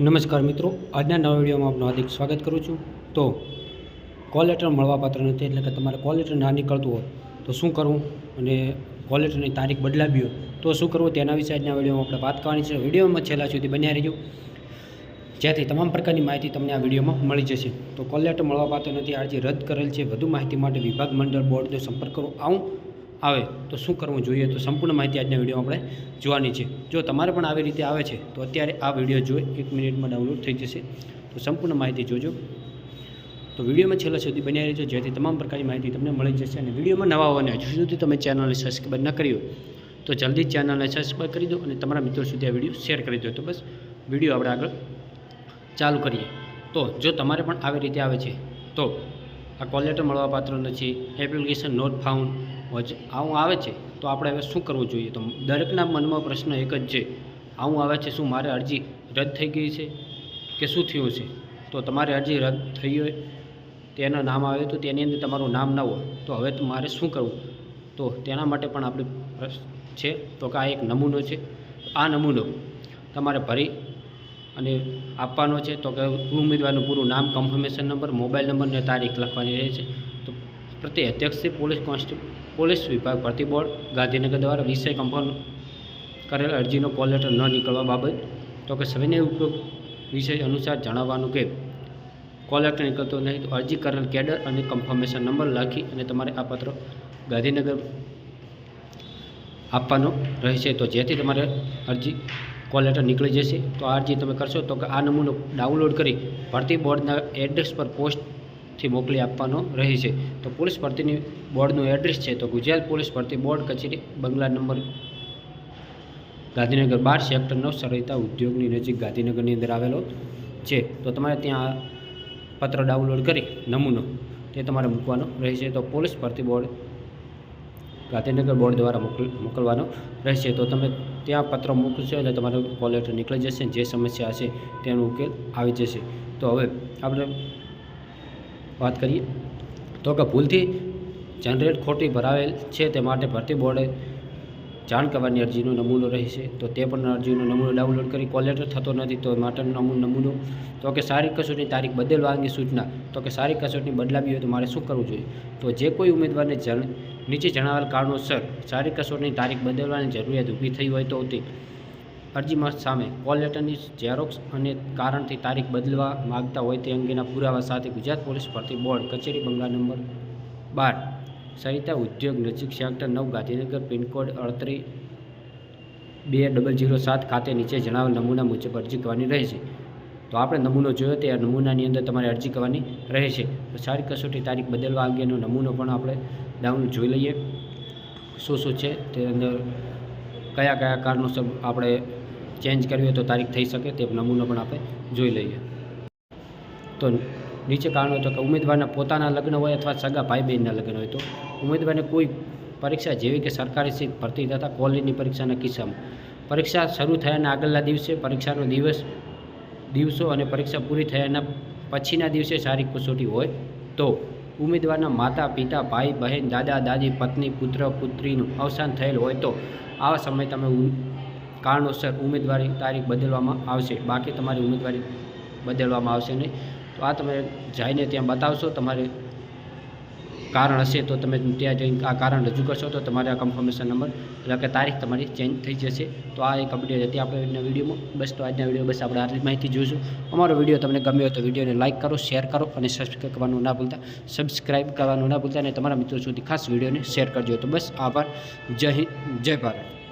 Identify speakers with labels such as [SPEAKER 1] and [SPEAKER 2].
[SPEAKER 1] નમસ્કાર મિત્રો, આજના નવા વિડીયોમાં આપનું હાર્દિક સ્વાગત કરું છું. તો, કોલ લેટર મળવાપાત્ર નથી એટલે કે તમારે કોલ લેટર ના નીકળતું હોય તો શું કરવું અને કોલ લેટરની તારીખ બદલાવી હોય તો શું કરવું તેના વિશે આજના વિડીયોમાં આપણે વાત કરવાની છે. વિડીયોમાં છેલ્લા સુધી બન્યા રહીજો. જેથી તમામ પ્રકારની માહિતી તમને આ વિડીયોમાં મળી જશે. તો કોલ લેટર મળવાપાત્ર નથી. અરજી રદ કરેલ છે. વધુ માહિતી માટે વિભાગ, મંડળ, બોર્ડનો સંપર્ક કરો. આવું આવે તો શું કરવું જોઈએ તો સંપૂર્ણ માહિતી આજના વિડીયોમાં આપણે જોવાની છે. જો તમારે પણ આવી રીતે આવે છે, તો અત્યારે આ વીડિયો જોઈ એક મિનિટમાં ડાઉનલોડ થઈ જશે, તો સંપૂર્ણ માહિતી જોજો. તો વિડીયોમાં છેલ્લા સુધી બન્યા રહેજો, જેથી તમામ પ્રકારની માહિતી તમને મળી જશે અને વિડીયોમાં નવા હોવાને હજુ સુધી તમે ચેનલને સબસ્ક્રાઈબ ન કરી તો જલ્દી ચેનલને સબસ્ક્રાઈબ કરી દો અને તમારા મિત્રો સુધી આ વીડિયો શેર કરી દો. તો બસ, વીડિયો આપણે આગળ ચાલુ કરીએ. તો જો તમારે પણ આવી રીતે આવે છે, તો આ કોલ લેટર મળવાપાત્ર નથી એપ્લિકેશન નોટ ફાઉન્ડ આવું આવે છે, તો આપણે હવે શું કરવું જોઈએ? તો દરેકના મનમાં પ્રશ્ન એક જ છે, આવું આવે છે શું મારે અરજી રદ થઈ ગઈ છે કે શું થયું છે? તો તમારી અરજી રદ થઈ હોય, તેનું નામ આવે, તો તેની અંદર તમારું નામ ન હોય, તો હવે મારે શું કરવું? તો તેના માટે પણ આપણે પ્રશ્ન છે, તો કે આ એક નમૂનો છે. આ નમૂનો તમારે ભરી અને આપવાનો છે, તો કે ઉમેદવારનું પૂરું નામ કન્ફર્મેશન નંબર મોબાઈલ નંબર અને તારીખ લખવાની રહે છે. પ્રત્યે અધ્યક્ષથી પોલીસ કોન્સ્ટેબલ પોલીસ વિભાગ ભરતી બોર્ડ, ગાંધીનગર દ્વારા વિષય કન્ફર્મ કરેલ અરજીનો કોલ લેટર ન નીકળવા બાબત, તો કે સવિનય ઉપયોગ વિષય અનુસાર જણાવવાનું કે, કોલ લેટર નીકળતો નહીં તો અરજી કરેલ કેડર અને કન્ફર્મેશન નંબર લખી અને તમારે આ પત્ર ગાંધીનગર આપવાનો રહેશે. તો જેથી તમારે અરજી કોલ લેટર નીકળી જશે. તો આ અરજી તમે કરશો તો કે આ નમૂનો ડાઉનલોડ કરી ભરતી બોર્ડના એડ્રેસ પર પોસ્ટથી મોકલી આપવાનો રહે છે. તો પોલીસ ભરતીની બોર્ડનું એડ્રેસ છે. તો ગુજરાત પોલીસ ભરતી બોર્ડ કચેરી, બંગલા નંબર ગાંધીનગર બાર, સેક્ટર નવ, સરિતા ઉદ્યોગની નજીક ગાંધીનગરની અંદર આવેલો છે. તો તમારે ત્યાં પત્ર ડાઉનલોડ કરી નમૂનો તે તમારે મૂકવાનો રહેશે તો પોલીસ ભરતી બોર્ડ ગાંધીનગર બોર્ડ દ્વારા મોકલ, મોકલવાનો રહેશે તો તમે ત્યાં પત્ર મૂકશો એટલે તમારો કોલેટર નીકળી જશે. જે સમસ્યા હશે તેનો ઉકેલ આવી જશે. તો હવે આપણે વાત કરીએ, તો કે ભૂલથી જનરેટ ખોટી ભરાવેલ છે તે માટે ભરતી બોર્ડે જાણ કરવાની અરજીનો નમૂનો રહેશે. તો તે પણ અરજીનો નમૂનો ડાઉનલોડ કરી કોલ લેટર થતો નથી તો માટેનો નમૂનો તો કે સારી કસોટની તારીખ બદલવા અંગે સૂચના, તો કે સારી કસોટની બદલાવી હોય તો મારે શું કરવું જોઈએ? તો જે કોઈ ઉમેદવારને જણ, નીચે જણાવેલ કારણોસર સારી કસોટની તારીખ બદલવાની જરૂરિયાત ઊભી થઈ હોય તો તે અરજીમાં સામે. કોલ લેટરની ઝેરોક્સ અને કારણથી તારીખ બદલવા માગતા હોય તે અંગેના પુરાવા સાથે ગુજરાત પોલીસ ભરતી બોર્ડ કચેરી બંગલા નંબર બાર. સરિતા ઉદ્યોગ નજીક સેક્ટર નવ, ગાંધીનગર, પિનકોડ અડત્રીસ બે ડબલ જીરો સાત ખાતે નીચે જણાવેલ નમૂના મુજબ અરજી કરવાની રહેશે તો આપણે નમૂનો જોયો તે નમૂનાની અંદર તમારે અરજી કરવાની રહેશે તો સારી કસોટી તારીખ બદલવા અંગેનો નમૂનો પણ આપણે ડાઉન જોઈ લઈએ. શું શું છે તે અંદર, કયા કયા કારણોસર આપણે ચેન્જ કરવી હોય તો તારીખ થઈ શકે તે નમૂનો પણ આપણે જોઈ લઈએ. તો નીચે કારણો તો કે ઉમેદવારના પોતાના લગ્ન હોય અથવા સગા ભાઈ બહેનના લગ્ન હોય તો ઉમેદવારને કોઈ પરીક્ષા જેવી કે સરકારી સીટ ભરતી તથા કોલેજની પરીક્ષાના કિસ્સામાં. પરીક્ષા શરૂ થયાના આગળના દિવસે પરીક્ષાનો દિવસ, દિવસો અને પરીક્ષા પૂરી થયાના પછીના દિવસે સારી કસોટી હોય તો ઉમેદવારના માતા, પિતા, ભાઈ, બહેન, દાદા, દાદી, પત્ની, પુત્ર, પુત્રીનું અવસાન થયેલ હોય તો આવા સમયે તમે કારણોસર ઉમેદવારી તારીખ બદલવામાં આવશે. બાકી તમારી ઉમેદવારી બદલવામાં આવશે નહીં. તો આ તમે જઈને ત્યાં બતાવશો, તમારે કારણ હશે તો તમે ત્યાં જઈને આ કારણ રજૂ કરશો તો તમારે આ કન્ફર્મેશન નંબર એટલે કે તારીખ તમારી ચેન્જ થઈ જશે. તો આ એક અપડેટ હતી આપણે વિડીયોમાં. બસ તો આજના વીડિયો બસ આપણે આટલી માહિતી જોઈશું. અમારો વીડિયો તમને ગમ્યો તો વિડીયોને લાઇક કરો શેર કરો અને સબસ્ક્રાઈબ કરવાનું ના ભૂલતા. સબસ્ક્રાઈબ કરવાનું ના ભૂલતા અને તમારા મિત્રો સુધી ખાસ વિડીયોને શેર કરજો. તો બસ આભાર. જય હિન્દ, જય ભારત.